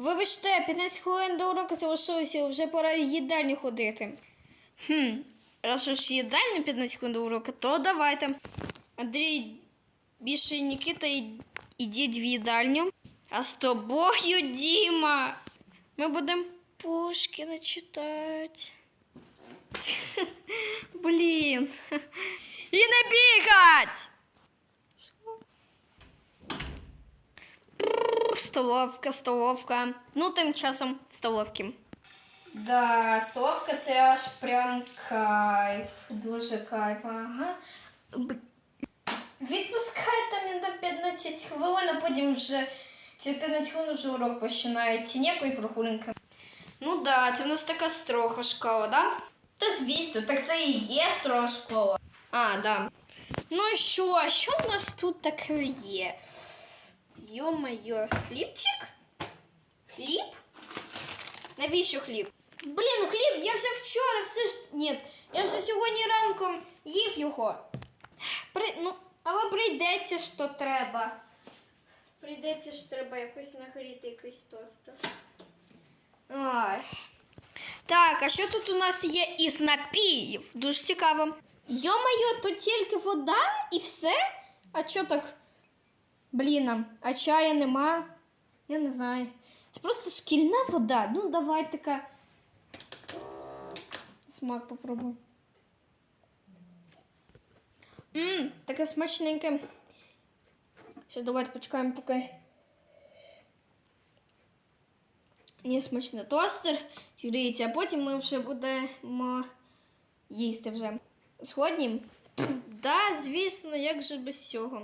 Вибачте, 15 хвилин до уроку залишилося, вже пора в їдальню ходити. Хм, раз уж їдальню 15 хвилин до уроку, то давайте. Андрій, більше і Нікіта, ідіть в їдальню. А з тобою, Діма, ми будемо Пушкіна читати. Блін. І не бігать! Столовка, столовка. Ну, тим часом в столовці. Да, столовка це аж прям кайф. Дуже кайф. Ага. Відпускай там на 15 хвилин, а потім вже через 15 хвилин вже урок починається. Ніякої прогулянки. Ну да, це в нас така строга школа, да? Та звісно, так це і є строга школа. А, да. Ну що, що в нас тут таке є? Йо-моє, хлібчик? Хліб? Навіщо хліб? Блін, хліб, я вже вчора все ж. Ні, я вже сьогодні ранком їв його. При... Ну, але прийдеться то треба. Прийдеться ж треба якось нагріти якийсь тостер. Ой. Так, а що тут у нас є із напіїв? Дуже цікаво. Йо-моє, тут тільки вода і все? А що так? Блін, а чая нема? Я не знаю. Це просто шкільна вода. Ну, давай така. Смак попробуй. Ммм, таке смачненьке. Ще давайте почекаємо, поки. Не смачно тостер зігріється, а потім ми вже будемо їсти вже. Сьогодні? Да, звісно, як же без цього.